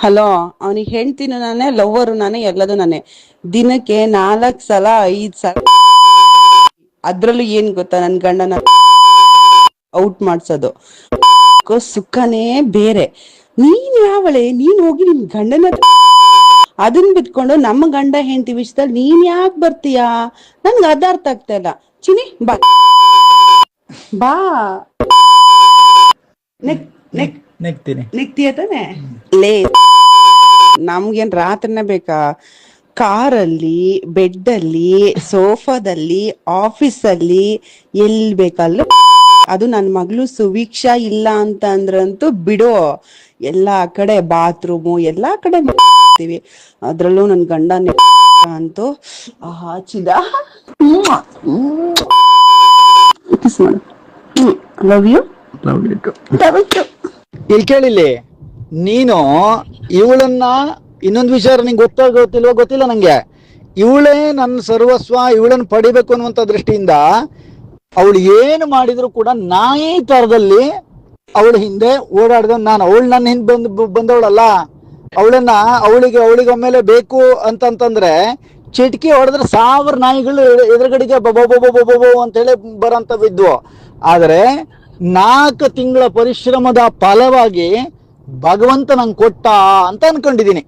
Hello, ಅವನಿಗೆ ಹೆಂಡ್ತಿನೂ ನಾನೇ, lover ನಾನೇ, ಎಲ್ಲದು ನಾನೇ. ದಿನಕ್ಕೆ ನಾಲ್ಕು ಸಲ, ಐದು ಸಲ. ಅದ್ರಲ್ಲೂ ಏನ್ ಗೊತ್ತಾ ನನ್ ಗಂಡನ ಔಟ್ ಮಾಡ್ಸೋದು? ಸುಖನೇ ಬೇರೆ. ನೀನ್ ಯಾವಳೆ? ನೀನ್ ಹೋಗಿ ನಿನ್ ಗಂಡನ ಅದನ್ನ ಅದನ್ ಬಿಟ್ಕೊಂಡು ನಮ್ಮ ಗಂಡ ಹೆಂಡತಿ ವಿಷಯದಲ್ಲಿ ನೀನ್ ಯಾಕೆ ಬರ್ತೀಯಾ? ನನ್ಗೆ ಅದ ಅರ್ಥ ಆಗ್ತಾ ಇಲ್ಲ. ಚಿನಿ ಬಾ. ಬಾ. ನೆಗ್ತೀನಿ. ನಿಕ್ತಿಯ ತಾನೆ ಲೇ ನಮ್ಗೇನ್ ರಾತ್ರಿನೇ ಬೇಕಾ? ಕಾರಲ್ಲಿ ಬೆಡ್ಡಲ್ಲಿ ಸೋಫಾದಲ್ಲಿ ಆಫೀಸಲ್ಲಿ ಎಲ್ಲಿ ಬೇಕಲ್ಲ. ಅದು ನನ್ನ ಮಗಳು ಸುವೀಕ್ಷಾ ಇಲ್ಲ ಅಂತ ಅಂದ್ರಂತೂ ಬಿಡೋ. ಎಲ್ಲಾ ಕಡೆ ಬಾತ್ರೂಮು ಎಲ್ಲಾ ಕಡೆ ಮಾಡ್ತೀವಿ. ಅದ್ರಲ್ಲೂ ನನ್ ಗಂಡ ಅಂತೂ ಹಾಚಿದ. ಲವ್ ಯು ಲವ್ ಯು ಇಲ್ಲಿ ಕೇಳಿಲ್ಲಿ, ನೀನು ಇವಳನ್ನ ಇನ್ನೊಂದು ವಿಚಾರ ನಿಂಗೆ ಗೊತ್ತಾಗ ಗೊತ್ತಿಲ್ವ ಗೊತ್ತಿಲ್ಲ ನಂಗೆ. ಇವಳೇ ನನ್ನ ಸರ್ವಸ್ವ, ಇವಳನ್ನ ಪಡಿಬೇಕು ಅನ್ನುವಂಥ ದೃಷ್ಟಿಯಿಂದ ಅವಳು ಏನು ಮಾಡಿದ್ರು ಕೂಡ ನಾಯಿ ತರದಲ್ಲಿ ಅವಳ ಹಿಂದೆ ಓಡಾಡ್ದ ನಾನು. ಅವಳು ನನ್ನ ಹಿಂದೆ ಬಂದ್, ಬಂದವಳಲ್ಲ. ಅವಳನ್ನ ಅವಳಿಗೆ ಅವಳಿಗೆ ಒಮ್ಮೆಲೆ ಬೇಕು ಅಂತಂತಂದ್ರೆ ಚಿಟಕಿ ಹೊಡೆದ್ರೆ ಸಾವಿರ ನಾಯಿಗಳು ಎದುರುಗಡೆಗೆ ಬೊಬೊ ಬೊಬೊ ಬೊಬೊ ಅಂತ ಹೇಳಿ ಬರೋಂಥವಿದ್ವು ಆದರೆ ನಾಲ್ಕು ತಿಂಗಳ ಪರಿಶ್ರಮದ ಫಲವಾಗಿ ಭಗವಂತ ನಂಗೆ ಕೊಟ್ಟ ಅಂತ ಅನ್ಕೊಂಡಿದ್ದೀನಿ.